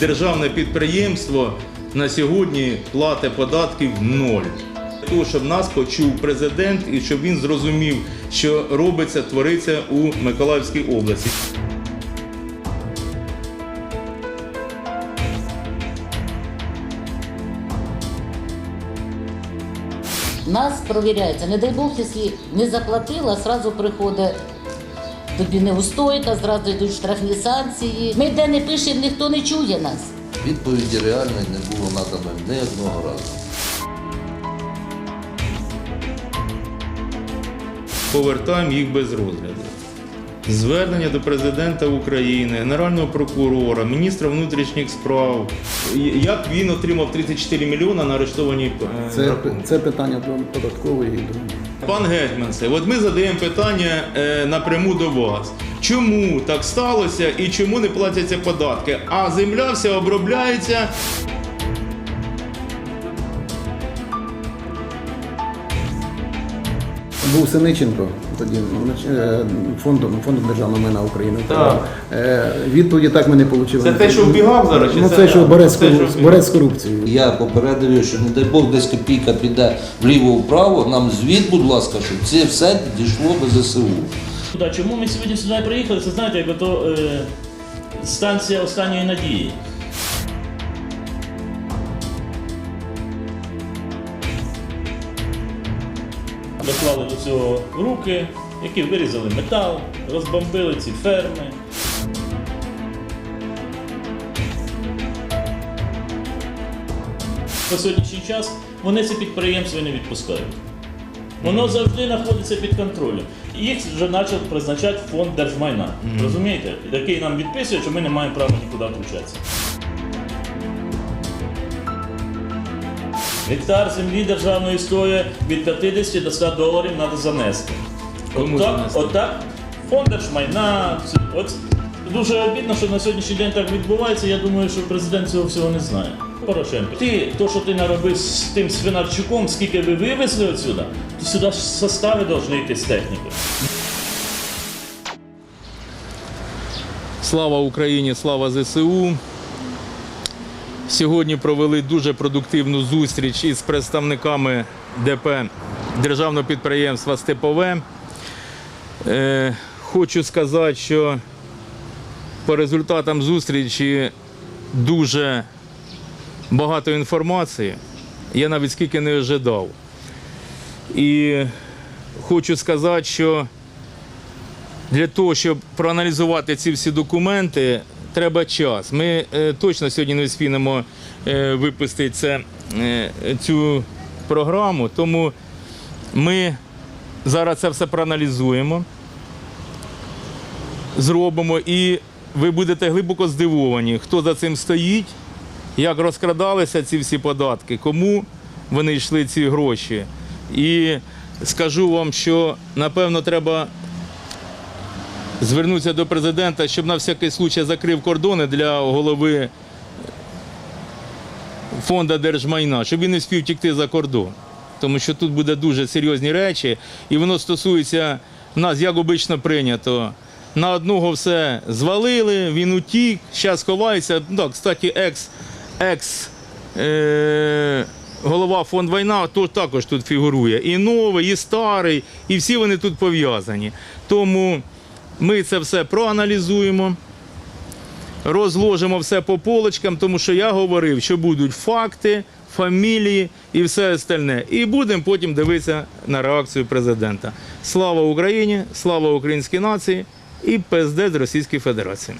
Державне підприємство на сьогодні платить податків ноль. Того, щоб нас почув президент і щоб він зрозумів, що робиться, твориться у Миколаївській області. Нас провіряється. Не дай Бог, якщо не заплатила, одразу приходить тобі неустойка, зразу йдуть штрафні санкції. Ми де не пишемо, ніхто не чує нас. Відповіді реальної не було надано ні одного разу. повертаємо їх без розгляду. Звернення до президента України, Генерального прокурора, міністра внутрішніх справ. Як він отримав 34 мільйони на арештовані Це, рахунки? це питання до податкової і до Пан Гетьманце, от ми задаємо питання е, напряму до вас. Чому так сталося і чому не платяться податки? А земля вся обробляється. Був Синиченко, тоді е, фондом, фондом державного майна України. Так. Е, Відповіді так ми не отримали. Це те, що вбігав зараз, чи Ну це- це що борець, з кору- з корупцією. Я попередив, що не дай Бог десь копійка піде вліво-вправо, нам звіт, будь ласка, щоб це все дійшло до ЗСУ. Чому ми сьогодні сюди приїхали? Це знаєте, якби то е, станція останньої надії. Доклали до цього руки, які вирізали метал, розбомбили ці ферми. На сьогоднішній час вони ці підприємства не відпускають. Воно завжди знаходиться під контролем. Їх вже почав призначати фонд держмайна. Розумієте? Який нам відписує, що ми не маємо права нікуди втручатися. Гектар землі державної стоїть від 50 до 100 доларів треба занести. Кому Отак, занести? отак, фонд держмайна. От дуже обідно, що на сьогоднішній день так відбувається. Я думаю, що президент цього всього не знає. Порошенко, ти то, що ти наробив з тим свинарчуком, скільки ви вивезли отсюди, то сюди ж состави повинні йти з технікою. Слава Україні, слава ЗСУ. Сьогодні провели дуже продуктивну зустріч із представниками ДП Державного підприємства Степове. Е, хочу сказати, що по результатам зустрічі дуже багато інформації. Я навіть скільки не ожидав. І хочу сказати, що для того, щоб проаналізувати ці всі документи, треба час. Ми е, точно сьогодні не вспінемо е, випустити це, е, цю програму, тому ми зараз це все проаналізуємо, зробимо, і ви будете глибоко здивовані, хто за цим стоїть, як розкрадалися ці всі податки, кому вони йшли ці гроші. І скажу вам, що напевно треба звернутися до президента, щоб на всякий случай закрив кордони для голови фонду держмайна, щоб він не спів тікти за кордон. Тому що тут буде дуже серйозні речі, і воно стосується нас, як обично прийнято. На одного все звалили, він утік, зараз ховається. Ну, Так, кстати, екс, екс е, фонд війна то також тут фігурує. І новий, і старий, і всі вони тут пов'язані. Тому ми це все проаналізуємо, розложимо все по полочкам, тому що я говорив, що будуть факти, фамілії і все остальне. І будемо потім дивитися на реакцію президента. Слава Україні, слава українській нації і ПСД з Російської Федерації.